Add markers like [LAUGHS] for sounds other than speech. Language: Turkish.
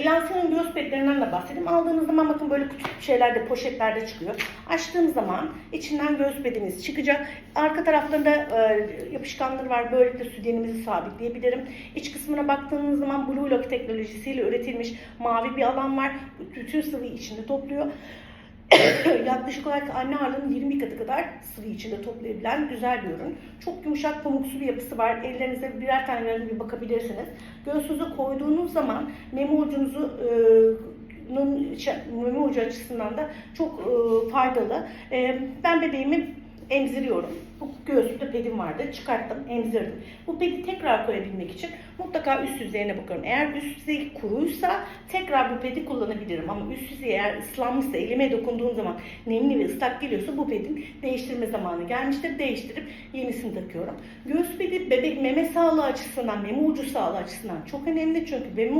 E, Lance'nin göğüs pedlerinden de bahsedeyim. Aldığınız zaman bakın böyle küçük şeylerde, poşetlerde çıkıyor. Açtığım zaman içinden göğüs pediniz çıkacak. Arka taraflarında e, yapışkanları var. Böylelikle sütyenimizi sabitleyebilirim. İç kısmına baktığınız zaman Blue Lock teknolojisiyle üretilmiş mavi bir alan var. Bütün sıvıyı içinde topluyor. [LAUGHS] Yaklaşık olarak anne ağırlığının 20 katı kadar sıvı içinde toplayabilen güzel bir ürün. Çok yumuşak pamuksu bir yapısı var. Ellerinize birer tane bir bakabilirsiniz. Göğsünüze koyduğunuz zaman meme ucunuzu e, ç- meme ucu açısından da çok e, faydalı. E, ben bebeğimi emziriyorum. Bu göğsümde pedim vardı. Çıkarttım, emzirdim. Bu pedi tekrar koyabilmek için mutlaka üst yüzeyine bakıyorum. Eğer üst yüzey kuruysa tekrar bu pedi kullanabilirim. Ama üst yüzey eğer ıslanmışsa, elime dokunduğum zaman nemli ve ıslak geliyorsa bu pedin değiştirme zamanı gelmiştir. Değiştirip yenisini takıyorum. Göğüs pedi bebek meme sağlığı açısından, meme ucu sağlığı açısından çok önemli. Çünkü meme